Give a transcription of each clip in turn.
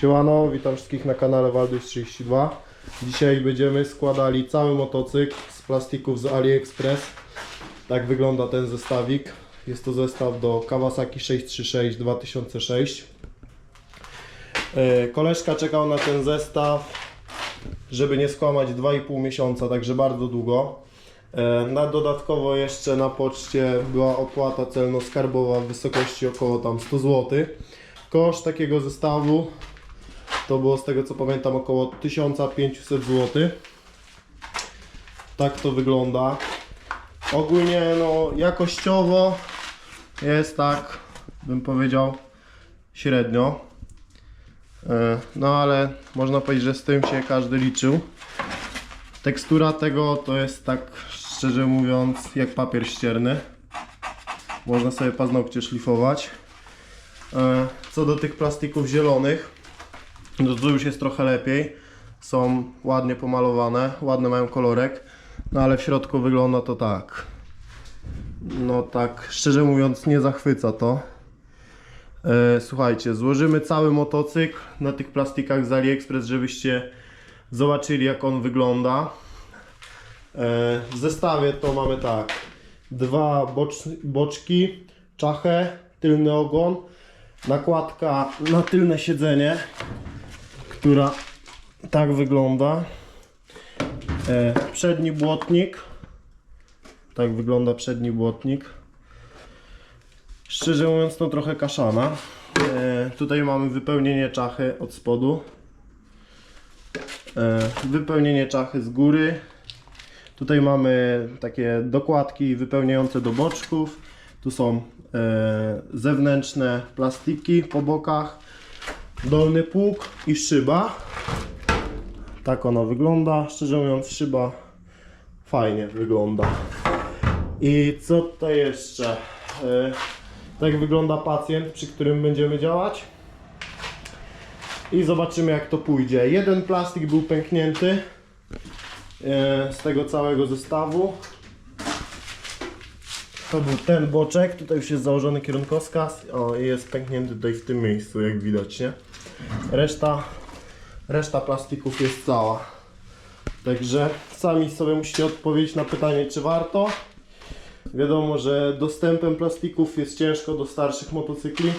Siemano, witam wszystkich na kanale Waldus32. Dzisiaj będziemy składali cały motocykl z plastików z AliExpress. Tak wygląda ten zestawik. Jest to zestaw do Kawasaki 636 2006. E, Koleżka czekał na ten zestaw, żeby nie skłamać 2,5 miesiąca, także bardzo długo. E, Na dodatkowo jeszcze na poczcie była opłata celno-skarbowa w wysokości około tam 100 zł. Koszt takiego zestawu to było z tego co pamiętam około 1500 zł. Tak to wygląda. Ogólnie no jakościowo jest tak, bym powiedział, średnio. E, No ale można powiedzieć, że z tym się każdy liczył. Tekstura tego to jest tak szczerze mówiąc jak papier ścierny. Można sobie paznokcie szlifować. E, Co do tych plastików zielonych, no to już jest trochę lepiej. Są ładnie pomalowane, ładny mają kolorek, no ale w środku wygląda to tak. No tak, szczerze mówiąc, nie zachwyca to. E, słuchajcie, złożymy cały motocykl na tych plastikach z AliExpress, żebyście zobaczyli jak on wygląda. E, w zestawie to mamy tak, dwa bocz, boczki, czachę, tylny ogon, nakładka na tylne siedzenie, która tak wygląda. E, przedni błotnik, tak wygląda przedni błotnik. Szczerze mówiąc, to trochę kaszana. E, tutaj mamy wypełnienie czachy od spodu. E, wypełnienie czachy z góry. Tutaj mamy takie dokładki wypełniające do boczków. Tu są zewnętrzne plastiki po bokach, dolny pług i szyba. Tak ona wygląda. Szczerze mówiąc, szyba fajnie wygląda. I co tutaj jeszcze? E, tak wygląda pacjent, przy którym będziemy działać. I zobaczymy jak to pójdzie. Jeden plastik był pęknięty e, z tego całego zestawu. To był ten boczek, tutaj już jest założony kierunkowskaz. O, jest pęknięty tutaj w tym miejscu, jak widać, nie? Reszta, reszta plastików jest cała. Także sami sobie musicie odpowiedzieć na pytanie, czy warto. Wiadomo, że dostępem plastików jest ciężko do starszych motocykli.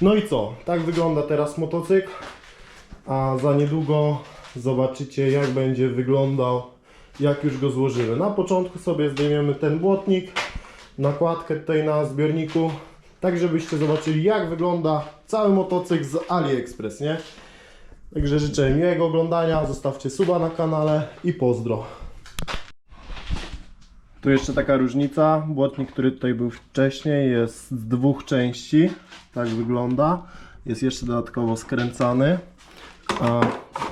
No i co? Tak wygląda teraz motocykl. A za niedługo zobaczycie jak będzie wyglądał jak już go złożymy. Na początku sobie zdejmiemy ten błotnik, nakładkę tutaj na zbiorniku, tak żebyście zobaczyli jak wygląda cały motocykl z AliExpress, nie? Także życzę miłego oglądania, zostawcie suba na kanale i pozdro. Tu jeszcze taka różnica, błotnik, który tutaj był wcześniej jest z dwóch części, tak wygląda. Jest jeszcze dodatkowo skręcany, a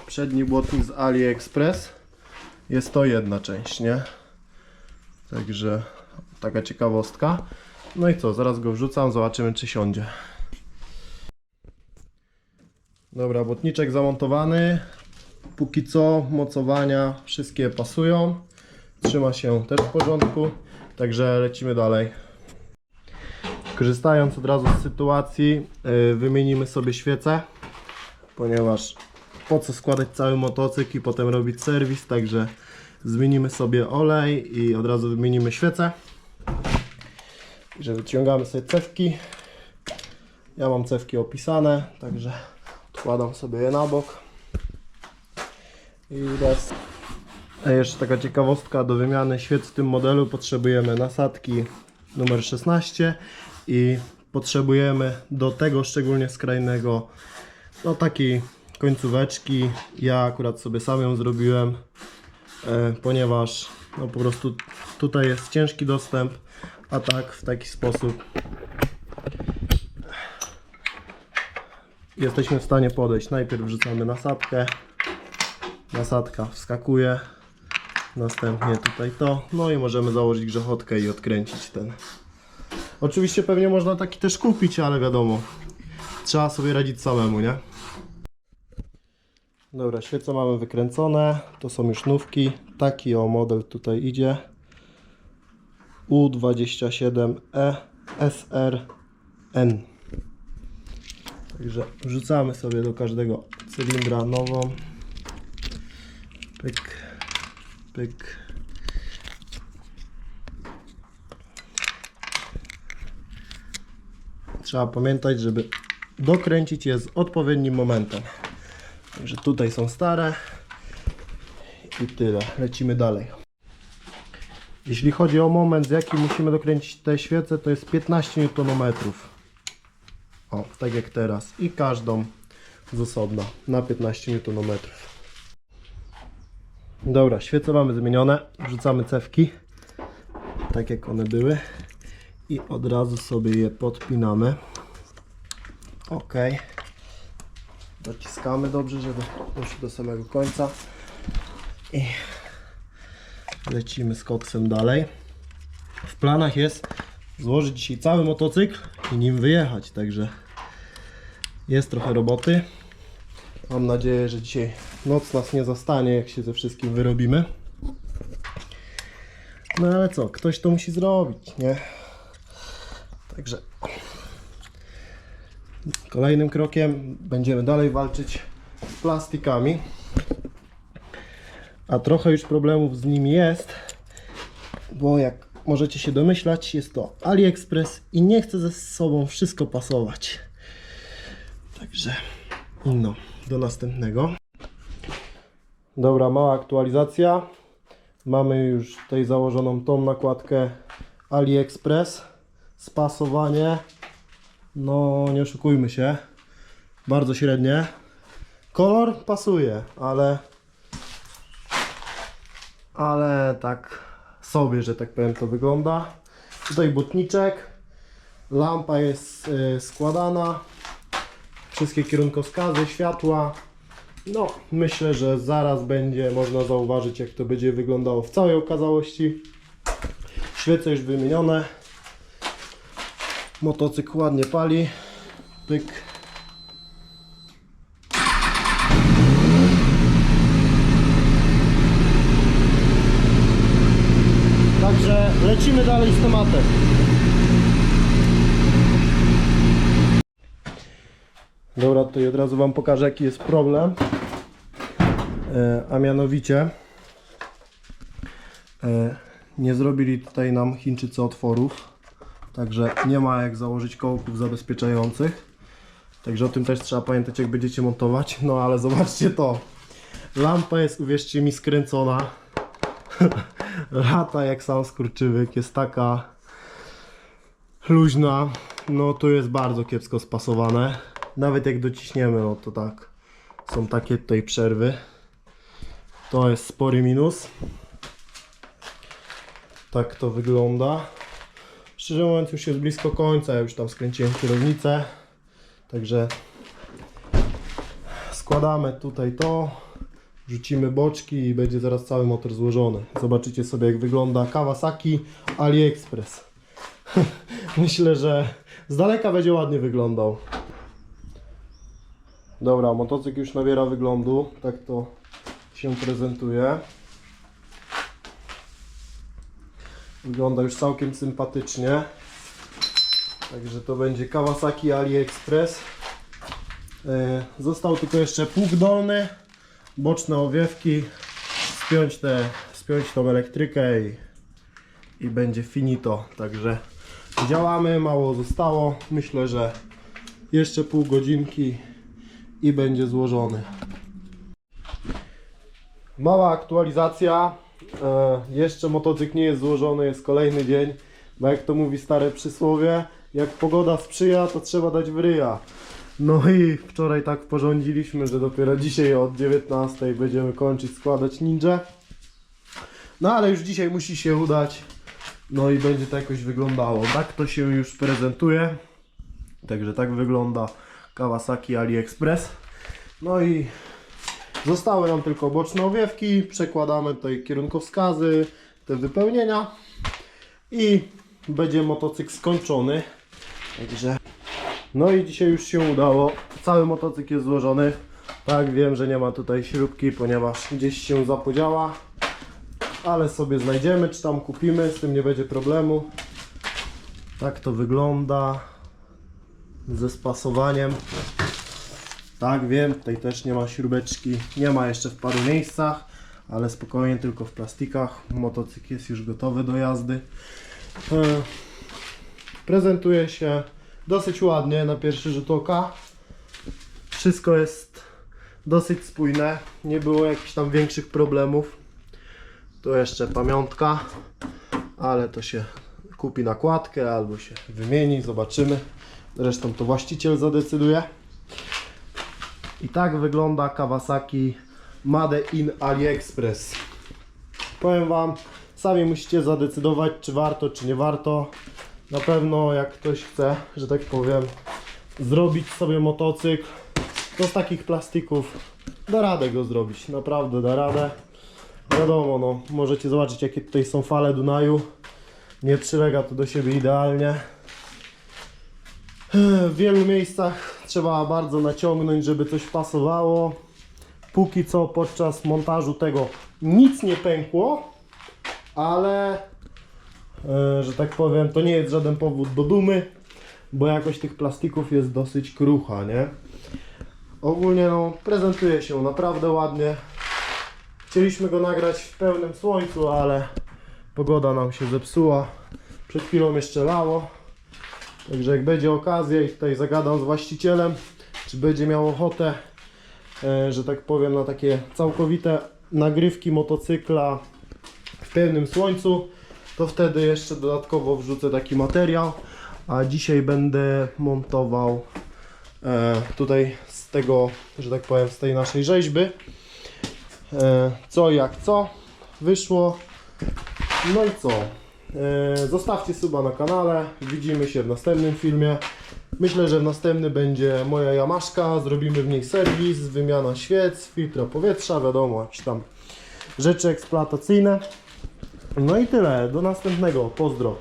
przedni błotnik z AliExpress jest to jedna część, nie? Także taka ciekawostka. No i co, zaraz go wrzucam, zobaczymy czy siądzie. Dobra, błotniczek zamontowany. Póki co mocowania wszystkie pasują. Trzyma się też w porządku, także lecimy dalej. Korzystając od razu z sytuacji, yy, wymienimy sobie świecę, ponieważ po co składać cały motocykl i potem robić serwis, także zmienimy sobie olej i od razu wymienimy świecę. Także wyciągamy sobie cewki. Ja mam cewki opisane, także odkładam sobie je na bok. I raz. A jeszcze taka ciekawostka, do wymiany świec w tym modelu potrzebujemy nasadki numer 16 i potrzebujemy do tego szczególnie skrajnego no takiej końcóweczki. Ja akurat sobie sam ją zrobiłem, e, ponieważ no po prostu tutaj jest ciężki dostęp, a tak w taki sposób jesteśmy w stanie podejść. Najpierw wrzucamy nasadkę, nasadka wskakuje, następnie tutaj to, no i możemy założyć grzechotkę i odkręcić ten. Oczywiście pewnie można taki też kupić, ale wiadomo, trzeba sobie radzić samemu, nie? Dobra, świece mamy wykręcone, to są już nówki, taki o model tutaj idzie. U27E SRN. Także wrzucamy sobie do każdego cylindra nową. Pyk, pyk. Trzeba pamiętać, żeby dokręcić je z odpowiednim momentem. Także tutaj są stare i tyle. Lecimy dalej. Jeśli chodzi o moment, z jakim musimy dokręcić te świece, to jest 15 Nm. O, tak jak teraz. I każdą z osobna na 15 Nm. Dobra, świece mamy zmienione. Wrzucamy cewki, tak jak one były. I od razu sobie je podpinamy. Ok. Dociskamy dobrze, żeby doszło do samego końca. I lecimy z koksem dalej. W planach jest złożyć dzisiaj cały motocykl i nim wyjechać, także jest trochę roboty. Mam nadzieję, że dzisiaj noc nas nie zastanie, jak się ze wszystkim wyrobimy. No ale co, ktoś to musi zrobić, nie? Także kolejnym krokiem będziemy dalej walczyć z plastikami. A trochę już problemów z nimi jest, bo jak możecie się domyślać, jest to AliExpress i nie chce ze sobą wszystko pasować. Także no, do następnego. Dobra, mała aktualizacja. Mamy już tutaj założoną tą nakładkę AliExpress. Spasowanie. No, nie oszukujmy się. Bardzo średnie. Kolor pasuje, ale ale tak sobie, że tak powiem, to wygląda. Tutaj butniczek, lampa jest y, składana, wszystkie kierunkowskazy, światła. No, myślę, że zaraz będzie można zauważyć, jak to będzie wyglądało w całej okazałości. Świece już wymienione. Motocykl ładnie pali. Pyk. Także lecimy dalej z tematem. Dobra, tutaj od razu Wam pokażę jaki jest problem. E, a mianowicie e, nie zrobili tutaj nam Chińczycy otworów. Także nie ma jak założyć kołków zabezpieczających. Także o tym też trzeba pamiętać jak będziecie montować. No ale zobaczcie to. Lampa jest uwierzcie mi skręcona. Lata jak sam skurczywyk. Jest taka luźna. No tu jest bardzo kiepsko spasowane. Nawet jak dociśniemy, no to tak. Są takie tutaj przerwy. To jest spory minus. Tak to wygląda. Szczerze mówiąc już jest blisko końca, ja już tam skręciłem kierownicę. Także składamy tutaj to, rzucimy boczki i będzie zaraz cały motor złożony. Zobaczycie sobie jak wygląda Kawasaki AliExpress. Myślę, że z daleka będzie ładnie wyglądał. Dobra, motocykl już nabiera wyglądu, tak to się prezentuje. Wygląda już całkiem sympatycznie. Także to będzie Kawasaki AliExpress. E, Został tylko jeszcze pług dolny, boczne owiewki, spiąć, te, spiąć tą elektrykę i, i będzie finito. Także działamy, mało zostało. Myślę, że jeszcze pół godzinki i będzie złożony. Mała aktualizacja. E, jeszcze motocykl nie jest złożony, jest kolejny dzień. Bo jak to mówi stare przysłowie, jak pogoda sprzyja, to trzeba dać w ryja. No i wczoraj tak porządziliśmy, że dopiero dzisiaj od 19 będziemy kończyć składać ninja. No ale już dzisiaj musi się udać. No i będzie to jakoś wyglądało. Tak to się już prezentuje. Także tak wygląda Kawasaki AliExpress. No i zostały nam tylko boczne owiewki. Przekładamy tutaj kierunkowskazy, te wypełnienia. I będzie motocykl skończony. Także. No i dzisiaj już się udało. Cały motocykl jest złożony. Tak, wiem, że nie ma tutaj śrubki, ponieważ gdzieś się zapodziała. Ale sobie znajdziemy, czy tam kupimy, z tym nie będzie problemu. Tak to wygląda. Ze spasowaniem. Tak, wiem, tutaj też nie ma śrubeczki. Nie ma jeszcze w paru miejscach, ale spokojnie, tylko w plastikach. Motocykl jest już gotowy do jazdy. E, Prezentuje się dosyć ładnie na pierwszy rzut oka. Wszystko jest dosyć spójne. Nie było jakichś tam większych problemów. Tu jeszcze pamiątka, ale to się kupi nakładkę albo się wymieni, zobaczymy. Zresztą to właściciel zadecyduje. I tak wygląda Kawasaki Made in AliExpress. Powiem Wam, sami musicie zadecydować, czy warto, czy nie warto. Na pewno, jak ktoś chce, że tak powiem, zrobić sobie motocykl, to z takich plastików da radę go zrobić. Naprawdę da radę. Wiadomo, no, możecie zobaczyć, jakie tutaj są fale Dunaju. Nie przylega to do siebie idealnie. W wielu miejscach trzeba bardzo naciągnąć, żeby coś pasowało. Póki co podczas montażu tego nic nie pękło, ale e, że tak powiem, to nie jest żaden powód do dumy, bo jakość tych plastików jest dosyć krucha, nie? Ogólnie no, prezentuje się naprawdę ładnie. Chcieliśmy go nagrać w pełnym słońcu, ale pogoda nam się zepsuła. Przed chwilą jeszcze lało. Także jak będzie okazja i tutaj zagadam z właścicielem, czy będzie miał ochotę, e, że tak powiem, na takie całkowite nagrywki motocykla w pełnym słońcu, to wtedy jeszcze dodatkowo wrzucę taki materiał. A dzisiaj będę montował e, tutaj z tego, że tak powiem, z tej naszej rzeźby. E, co jak co wyszło. No i co? E, zostawcie suba na kanale. Widzimy się w następnym filmie. Myślę, że w następny będzie moja Yamaszka. Zrobimy w niej serwis, wymiana świec, filtra powietrza, wiadomo, jakieś tam rzeczy eksploatacyjne. No i tyle. Do następnego. Pozdro.